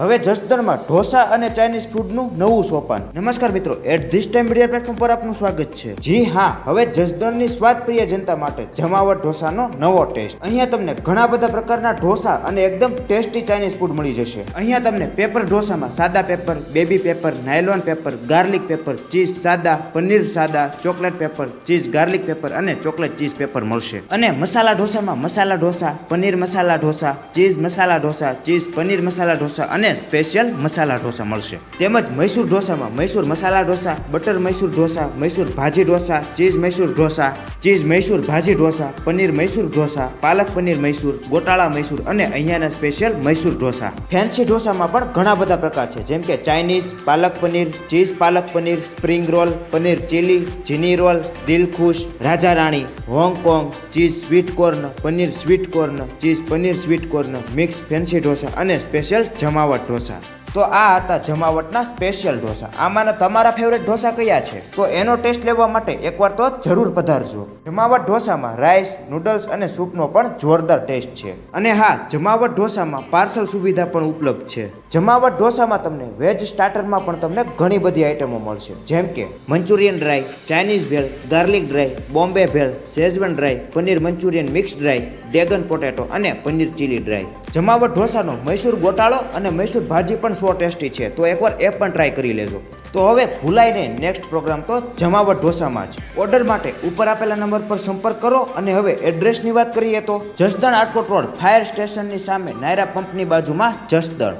હવે જસદણમાં ઢોસા અને ચાઇનીઝ ફૂડનું નવું સોપાન. નમસ્કાર મિત્રો at this time media platform પર આપનું સ્વાગત છે. જી હા, હવે જસદણની સ્વાદ પ્રિય જનતા માટે જમાવટ ઢોસાનો નવો ટેસ્ટ અહીંયા તમને ઘણા બધા પ્રકારના ઢોસા અને એકદમ ટેસ્ટી ચાઇનીઝ ફૂડ મળી જશે. અહીંયા તમને પેપર ઢોસામાં સાદા paper baby paper nylon paper garlic paper cheese સાદા, પનીર સાદા chocolate paper cheese garlic paper અને ચોકલેટ ચીઝ પેપર મળશે. અને મસાલા ઢોસામાં મસાલા ઢોસા, પનીર મસાલા ઢોસા ચીઝ મસાલા ઢોસા ચીઝ પનીર મસાલા ઢોસા અને સ્પેશિયલ મસાલા ઢોસા મળશે. તેમજ Mysore ઢોસામાં Mysore masala dosa butter Mysore dosa, Mysore bhaji dosa cheese Mysore dosa cheese Mysore bhaji dosa, paneer Mysore dosa, palak paneer Mysore, ગોટાળા Mysore અને અહીંયાના સ્પેશિયલ મૈસૂર ઢોસા. ફેન્સી ઢોસામાં પણ ઘણા બધા પ્રકાર છે. જેમ કે Chinese palak paneer cheese palak paneer spring roll paneer chilli જીની રોલ દિલખુશ, રાજા રાણી Hong Kong cheese sweet corn paneer sweet corn cheese paneer sweet corn mix fancy dosa અને સ્પેશિયલ જમાવટ ઢોસા તો આ હતા જમાવટના સ્પેશિયલ ઢોસા. આમાંના તમારા ફેવરેટ ઢોસા કયા છે? તો એનો ટેસ્ટ લેવા માટે એકવાર તો જરૂર પધારજો. જમાવટ ઢોસામાં રાઈસ નૂડલ્સ અને સૂપનો પણ જોરદાર ટેસ્ટ છે. અને હા, જમાવટ ઢોસામાં પાર્સલ સુવિધા પણ ઉપલબ્ધ છે. જમાવટ ઢોસામાં તમને વેજ સ્ટાર્ટરમાં પણ તમને ઘણી બધી આઈટમો મળશે. જેમ કે Manchurian dry Chinese bhel garlic dry Bombay bhel Szechuan dry paneer Manchurian mix dry dragon potato અને પનીર ચીલી ડ્રાય જમાવટ ઢોસાનો મૈસૂર ગોટાળો અને મૈસૂર ભાજી પણ સો ટેસ્ટી છે. તો એકવાર એ પણ ટ્રાય કરી લેજો. તો હવે ભૂલાય નેક્સ્ટ પ્રોગ્રામ તો જમાવટ ઢોસામાં જ. ઓર્ડર માટે ઉપર આપેલા નંબર પર સંપર્ક કરો અને હવે એડ્રેસની વાત કરીએ તો જસદણ આટકોટ રોડ ફાયર સ્ટેશનની સામે નાયરા પંપની બાજુમાં જસદણ.